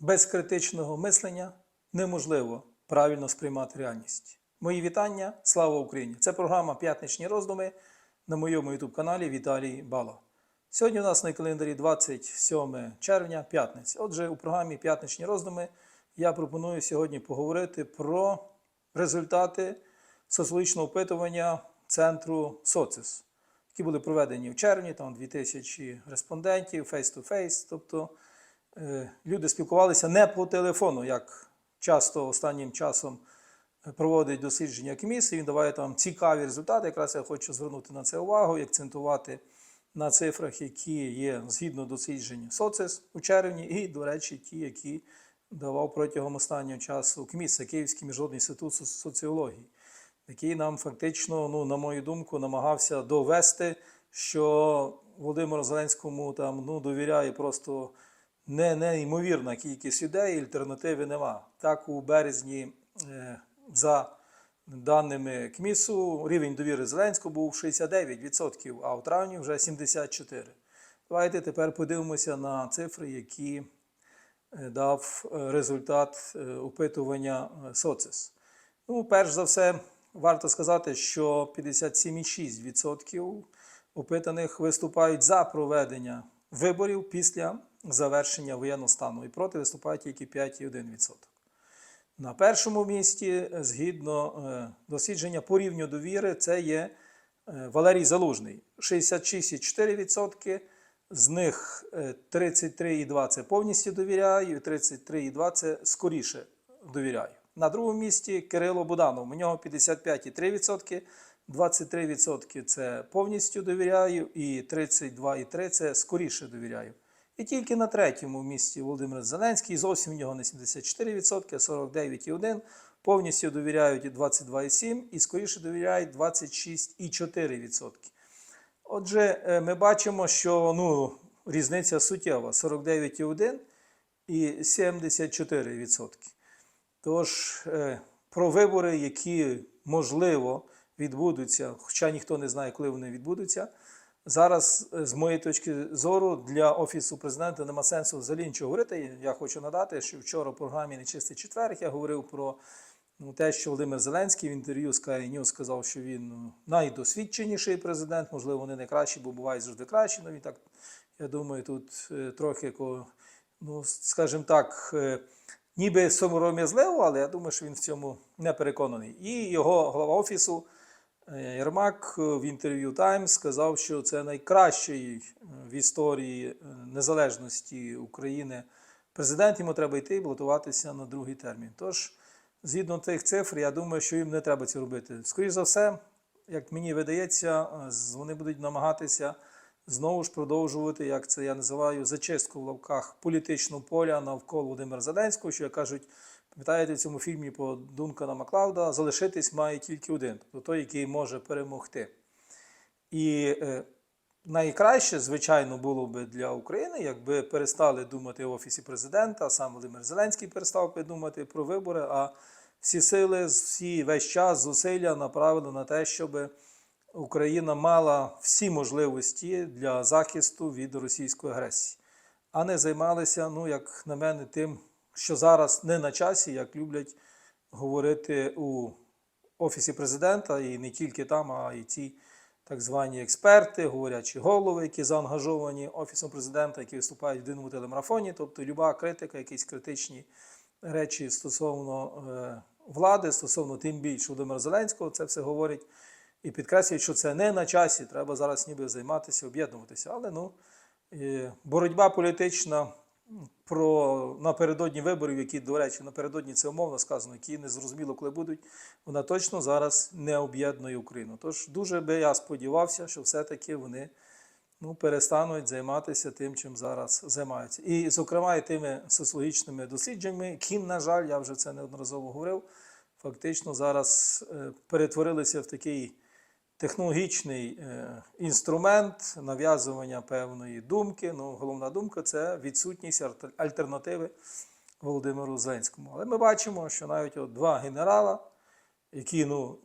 Без критичного мислення неможливо правильно сприймати реальність. Мої вітання, слава Україні! Це програма П'ятничні роздуми на моєму youtube каналі Віталій Бала. Сьогодні у нас на календарі 27 червня, п'ятниця. Отже, у програмі П'ятничні роздуми я пропоную сьогодні поговорити про результати соціологічного опитування центру СОЦИС, які були проведені в червні, там 2000 респондентів, face-to-face, тобто люди спілкувалися не по телефону, як часто останнім часом проводить дослідження комісії. Він даває там цікаві результати. Якраз я хочу звернути на це увагу і акцентувати на цифрах, які є згідно досліджень СОЦИС у червні, і, до речі, ті, які давав протягом останнього часу комісія, Київський міжнародний інститут соціології, який нам фактично, ну, на мою думку, намагався довести, що Володимиру Зеленському там ну, довіряє просто не, неймовірна кількість людей, альтернативи нема. Так, у березні, е, за даними КМІСу, рівень довіри Зеленського був 69%, а у травні вже 74%. Давайте тепер подивимося на цифри, які е, дав е, результат опитування СОЦИС. Ну, перш за все, варто сказати, що 57,6% опитаних виступають за проведення виборів після завершення воєнного стану, і проти виступають тільки 5,1%. На першому місці, е, згідно е, дослідження по рівню довіри, це є е, Валерій Залужний 66,4%. З них е, 33,2% це повністю довіряю, і 33,2% це скоріше довіряю. На другому місці Кирило Буданов. У нього 55,3%, 23% це повністю довіряю, і 32,3% це скоріше довіряю. І тільки на третьому місці Володимир Зеленський, зовсім у нього не 74%, а 49,1%, повністю довіряють 22,7% і скоріше довіряють 26,4%. Отже, е, ми бачимо, що ну, різниця суттєва 49,1 і 74%. Тож е, про вибори, які можливо відбудуться, хоча ніхто не знає, коли вони відбудуться. Зараз, е, з моєї точки зору, для Офісу президента нема сенсу взагалі нічого говорити. Я хочу надати, що вчора в програмі Нечистий четвер я говорив про ну, те, що Володимир Зеленський в інтерв'ю Sky News сказав, що він ну, найдосвідченіший президент, можливо, вони не кращі, бо бувають завжди кращі. Ну, він так, я думаю, тут е, трохи, ну, скажімо так, е, ніби сором'язливо, але я думаю, що він в цьому не переконаний. І його глава офісу Єрмак е, в інтерв'ю Times сказав, що це найкращий е, в історії е, незалежності України президент. Йому треба йти і балотуватися на другий термін. Тож, згідно тих цифр, я думаю, що їм не треба це робити. Скоріше за все, як мені видається, е, вони будуть намагатися знову ж продовжувати, як це я називаю, зачистку в лавках політичного поля навколо Володимира Зеленського, що як кажуть, пам'ятаєте в цьому фільмі по Дункана Маклауда, залишитись має тільки один, тобто той, який може перемогти. І е, найкраще, звичайно, було би для України, якби перестали думати в Офісі президента, сам Володимир Зеленський перестав би думати про вибори, а всі сили, всі весь час зусилля направили на те, щоб Україна мала всі можливості для захисту від російської агресії, а не займалися, ну, як на мене, тим, що зараз не на часі, як люблять говорити у Офісі президента, і не тільки там, а й ці так звані експерти, говорячі голови, які заангажовані Офісом президента, які виступають в єдиному телемарафоні. Тобто люба критика, якісь критичні речі стосовно е, влади, стосовно тим більше Володимира Зеленського, це все говорить і підкреслюють, що це не на часі. Треба зараз ніби займатися, об'єднуватися. Але ну, боротьба політична про напередодні виборів, які, до речі, напередодні це умовно сказано, які не зрозуміло, коли будуть, вона точно зараз не об'єднує Україну. Тож дуже би я сподівався, що все-таки вони ну, перестануть займатися тим, чим зараз займаються. І, зокрема, і тими соціологічними дослідженнями, які, на жаль, я вже це неодноразово говорив, фактично зараз е, перетворилися в такий технологічний е, інструмент нав'язування певної думки. Ну, головна думка це відсутність аль- альтернативи Володимиру Зеленському. Але ми бачимо, що навіть от два генерала, які ну,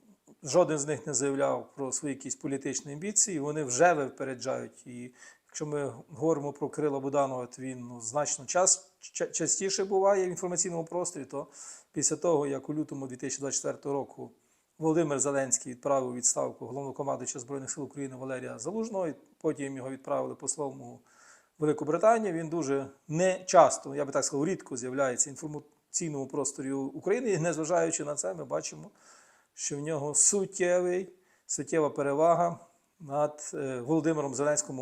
жоден з них не заявляв про свої якісь політичні амбіції, вони вже випереджають і Якщо ми говоримо про Кирила Буданова, то він ну, значно час, частіше буває в інформаційному просторі, то після того, як у лютому 2024 року Володимир Зеленський відправив відставку головнокомандуюча Збройних сил України Валерія Залужного, і потім його відправили послом у Велику Британію, він дуже не часто, я би так сказав, рідко з'являється в інформаційному просторі України. І незважаючи на це, ми бачимо, що в нього суттєвий, суттєва перевага над е, Володимиром Зеленським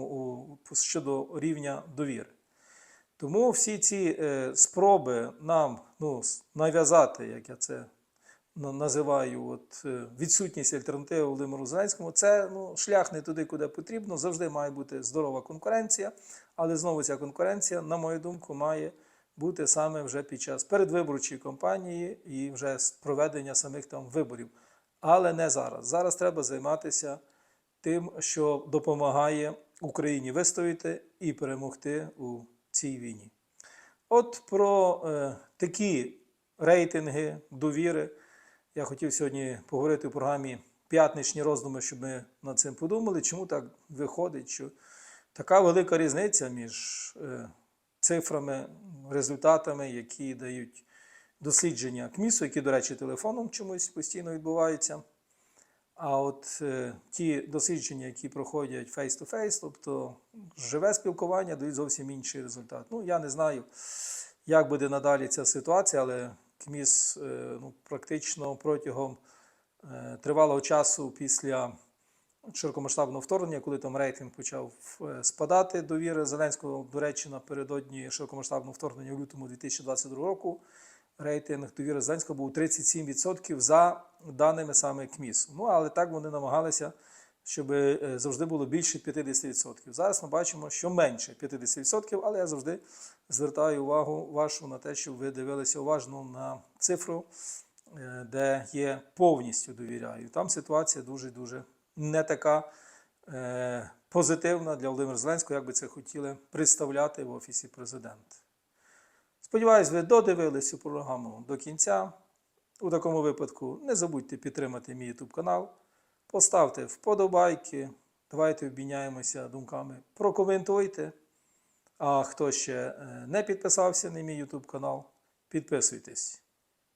щодо рівня довіри. Тому всі ці е, спроби нам ну, нав'язати, як я це називаю, от, е, відсутність альтернативи Володимиру Зеленському, це ну, шлях не туди, куди потрібно. Завжди має бути здорова конкуренція, але знову ця конкуренція, на мою думку, має бути саме вже під час передвиборчої кампанії і вже проведення самих там виборів. Але не зараз. Зараз треба займатися тим, що допомагає Україні вистояти і перемогти у цій війні. От про е, такі рейтинги довіри я хотів сьогодні поговорити у програмі П'ятничні роздуми, щоб ми над цим подумали, чому так виходить, що така велика різниця між е, цифрами, результатами, які дають дослідження КМІСу, які, до речі, телефоном чомусь постійно відбуваються. А от е, ті дослідження, які проходять face-to-face, тобто живе спілкування, дають зовсім інший результат. Ну, я не знаю, як буде надалі ця ситуація, але КМІС е, ну, практично протягом е, тривалого часу після широкомасштабного вторгнення, коли там рейтинг почав е, спадати довіри Зеленського, до речі, напередодні широкомасштабного вторгнення в лютому 2022 року. Рейтинг довіри Зеленського був 37% за даними саме КМІСу. Ну, але так вони намагалися, щоб е, завжди було більше 50%. Зараз ми бачимо, що менше 50%, але я завжди звертаю увагу вашу на те, щоб ви дивилися уважно на цифру, е, де є повністю довіряю. Там ситуація дуже-дуже не така е, позитивна для Володимира Зеленського, як би це хотіли представляти в Офісі президента. Сподіваюсь, ви додивились цю програму до кінця. У такому випадку не забудьте підтримати мій YouTube канал, поставте вподобайки, давайте обміняємося думками, прокоментуйте. А хто ще е, не підписався на мій YouTube канал, підписуйтесь.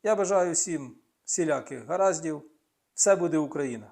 Я бажаю всім всіляких гараздів. Все буде Україна!